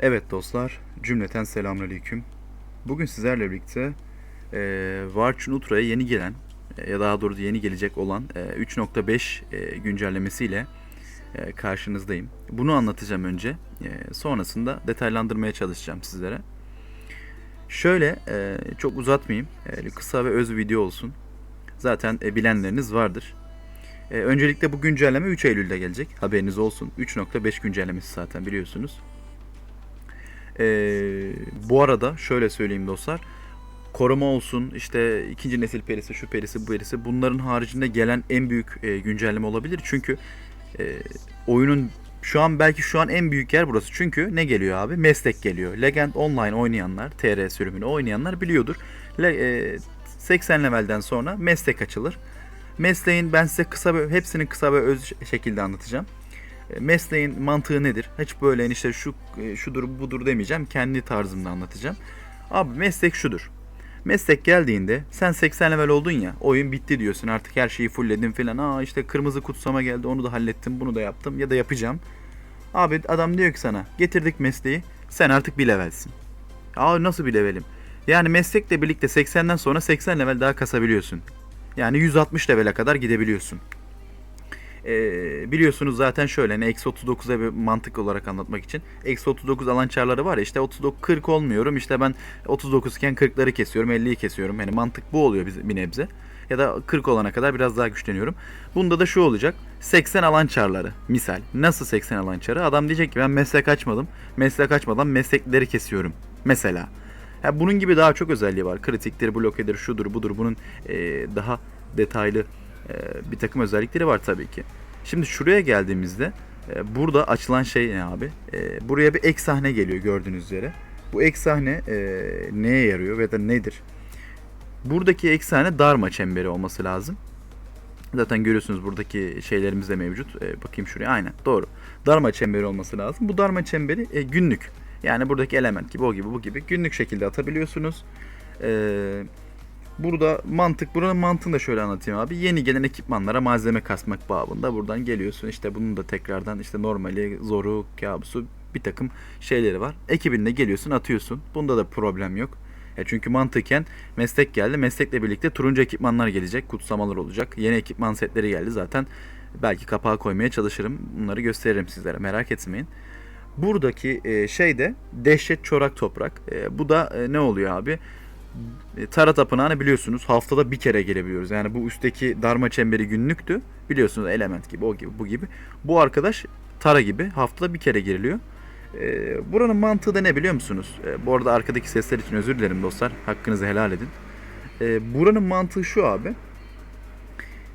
Evet dostlar, cümleten selamünaleyküm. Bugün sizlerle birlikte e, Varchun Ultra'ya yeni gelen e, ya daha doğrusu yeni gelecek olan e, 3.5 e, güncellemesiyle e, karşınızdayım. Bunu anlatacağım önce. E, sonrasında detaylandırmaya çalışacağım sizlere. Şöyle e, çok uzatmayayım. E, kısa ve öz video olsun. Zaten e, bilenleriniz vardır. E, öncelikle bu güncelleme 3 Eylül'de gelecek. Haberiniz olsun. 3.5 güncellemesi zaten biliyorsunuz. Ee, bu arada şöyle söyleyeyim dostlar. Koruma olsun, işte ikinci nesil perisi, şu perisi, bu perisi bunların haricinde gelen en büyük e, güncelleme olabilir. Çünkü e, oyunun şu an belki şu an en büyük yer burası. Çünkü ne geliyor abi? Meslek geliyor. Legend Online oynayanlar, TR sürümünü oynayanlar biliyordur. Le, e, 80 levelden sonra meslek açılır. Mesleğin ben size kısa ve hepsini kısa ve öz şekilde anlatacağım. Mesleğin mantığı nedir? Hiç böyle hani işte şu e, şudur budur demeyeceğim. Kendi tarzımda anlatacağım. Abi meslek şudur. Meslek geldiğinde sen 80 level oldun ya oyun bitti diyorsun artık her şeyi fullledim filan. Aa işte kırmızı kutsama geldi onu da hallettim bunu da yaptım ya da yapacağım. Abi adam diyor ki sana getirdik mesleği sen artık bir levelsin. Aa nasıl bir levelim? Yani meslekle birlikte 80'den sonra 80 level daha kasabiliyorsun. Yani 160 levele kadar gidebiliyorsun. Ee, biliyorsunuz zaten şöyle hani eksi 39'a bir mantık olarak anlatmak için eksi 39 alan çarları var ya işte 39 40 olmuyorum işte ben 39 iken 40'ları kesiyorum 50'yi kesiyorum. Yani mantık bu oluyor bir nebze. Ya da 40 olana kadar biraz daha güçleniyorum. Bunda da şu olacak 80 alan çarları misal. Nasıl 80 alan çarı? Adam diyecek ki ben meslek açmadım meslek açmadan meslekleri kesiyorum. Mesela. Ya bunun gibi daha çok özelliği var. Kritiktir blokedir şudur budur. Bunun e, daha detaylı e, bir takım özellikleri var tabii ki. Şimdi şuraya geldiğimizde e, burada açılan şey ne abi? E, buraya bir ek sahne geliyor gördüğünüz üzere. Bu ek sahne neye yarıyor ve da nedir? Buradaki ek sahne darma çemberi olması lazım. Zaten görüyorsunuz buradaki şeylerimiz de mevcut. Bakayım şuraya. Aynen doğru. Darma çemberi olması lazım. Bu darma çemberi günlük. Yani buradaki element gibi o gibi bu gibi günlük şekilde atabiliyorsunuz. Eee Burada mantık, buranın mantığını da şöyle anlatayım abi. Yeni gelen ekipmanlara malzeme kasmak babında buradan geliyorsun. İşte bunun da tekrardan işte normali, zoru, kabusu bir takım şeyleri var. Ekibinle geliyorsun atıyorsun. Bunda da problem yok. Ya çünkü mantıken meslek geldi. Meslekle birlikte turuncu ekipmanlar gelecek. Kutsamalar olacak. Yeni ekipman setleri geldi zaten. Belki kapağa koymaya çalışırım. Bunları gösteririm sizlere merak etmeyin. Buradaki e, şey de dehşet çorak toprak. E, bu da e, ne oluyor abi? E, Tara Tapınağı'nı biliyorsunuz haftada bir kere gelebiliyoruz. Yani bu üstteki darma çemberi günlüktü. Biliyorsunuz element gibi o gibi bu gibi. Bu arkadaş Tara gibi haftada bir kere giriliyor. E, buranın mantığı da ne biliyor musunuz? E, bu arada arkadaki sesler için özür dilerim dostlar. Hakkınızı helal edin. E, buranın mantığı şu abi.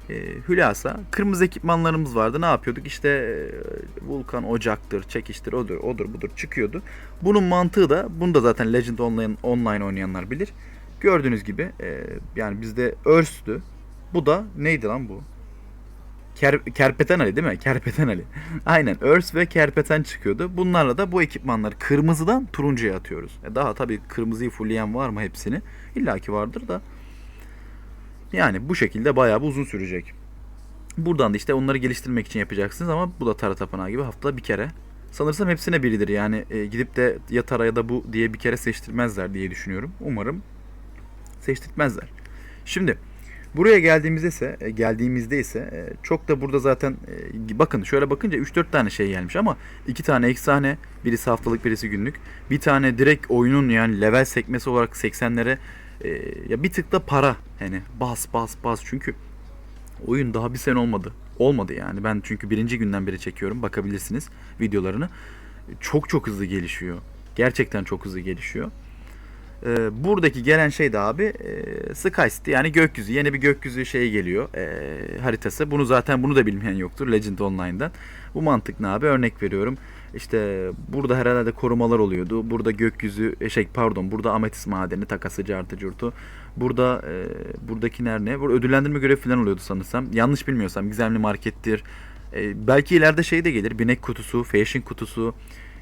E, hülasa kırmızı ekipmanlarımız vardı. Ne yapıyorduk? İşte e, vulkan ocaktır, çekiştir, odur, odur, budur çıkıyordu. Bunun mantığı da bunu da zaten Legend Online, online oynayanlar bilir. Gördüğünüz gibi e, yani bizde Örst'ü. Bu da neydi lan bu? Ker, Kerpeten Ali değil mi? Kerpeten Ali. Aynen Örs ve Kerpeten çıkıyordu. Bunlarla da bu ekipmanları kırmızıdan turuncuya atıyoruz. E daha tabii kırmızıyı fullleyen var mı hepsini? İlla ki vardır da. Yani bu şekilde bayağı bir uzun sürecek. Buradan da işte onları geliştirmek için yapacaksınız ama bu da Tara Tapınağı gibi haftada bir kere. Sanırsam hepsine biridir yani e, gidip de ya Tara ya da bu diye bir kere seçtirmezler diye düşünüyorum. Umarım seçtirtmezler. Şimdi buraya geldiğimizde ise e, geldiğimizde ise e, çok da burada zaten e, bakın şöyle bakınca 3-4 tane şey gelmiş ama iki tane ek sahne birisi haftalık birisi günlük bir tane direkt oyunun yani level sekmesi olarak 80'lere e, ya bir tık da para hani bas bas bas çünkü oyun daha bir sene olmadı. Olmadı yani. Ben çünkü birinci günden beri çekiyorum. Bakabilirsiniz videolarını. Çok çok hızlı gelişiyor. Gerçekten çok hızlı gelişiyor. Ee, buradaki gelen şey de abi e, Sky City yani gökyüzü. Yeni bir gökyüzü şeyi geliyor e, haritası. Bunu zaten bunu da bilmeyen yoktur Legend Online'dan. Bu mantık ne abi? Örnek veriyorum. İşte burada herhalde korumalar oluyordu. Burada gökyüzü e, şey pardon burada ametis madeni takası cartı curtu. Burada e, buradakiler ne? Burada ödüllendirme görevi falan oluyordu sanırsam. Yanlış bilmiyorsam gizemli markettir. E, belki ileride şey de gelir. Binek kutusu, fashion kutusu.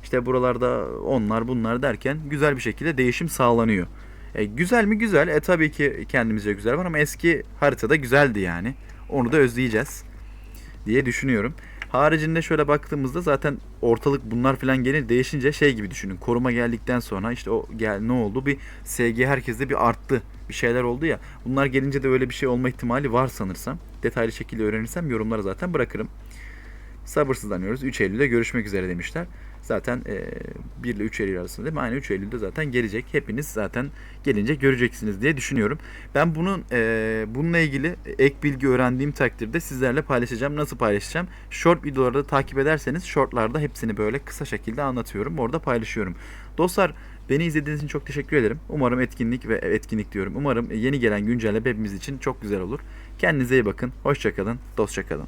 İşte buralarda onlar bunlar derken güzel bir şekilde değişim sağlanıyor. E, güzel mi güzel. E tabii ki kendimizce güzel var ama eski haritada güzeldi yani. Onu da özleyeceğiz diye düşünüyorum. Haricinde şöyle baktığımızda zaten ortalık bunlar falan gelir değişince şey gibi düşünün. Koruma geldikten sonra işte o gel ne oldu? Bir SG herkeste bir arttı. Bir şeyler oldu ya. Bunlar gelince de öyle bir şey olma ihtimali var sanırsam. Detaylı şekilde öğrenirsem yorumlara zaten bırakırım. Sabırsızlanıyoruz. 3 Eylül'de görüşmek üzere demişler. Zaten e, 1 ile 3 Eylül arasında değil mi? Aynı 3 Eylül'de zaten gelecek. Hepiniz zaten gelince göreceksiniz diye düşünüyorum. Ben bunun e, bununla ilgili ek bilgi öğrendiğim takdirde sizlerle paylaşacağım. Nasıl paylaşacağım? Short videoları da takip ederseniz shortlarda hepsini böyle kısa şekilde anlatıyorum. Orada paylaşıyorum. Dostlar beni izlediğiniz için çok teşekkür ederim. Umarım etkinlik ve etkinlik diyorum. Umarım yeni gelen güncelleme hepimiz için çok güzel olur. Kendinize iyi bakın. Hoşçakalın. Dostça kalın.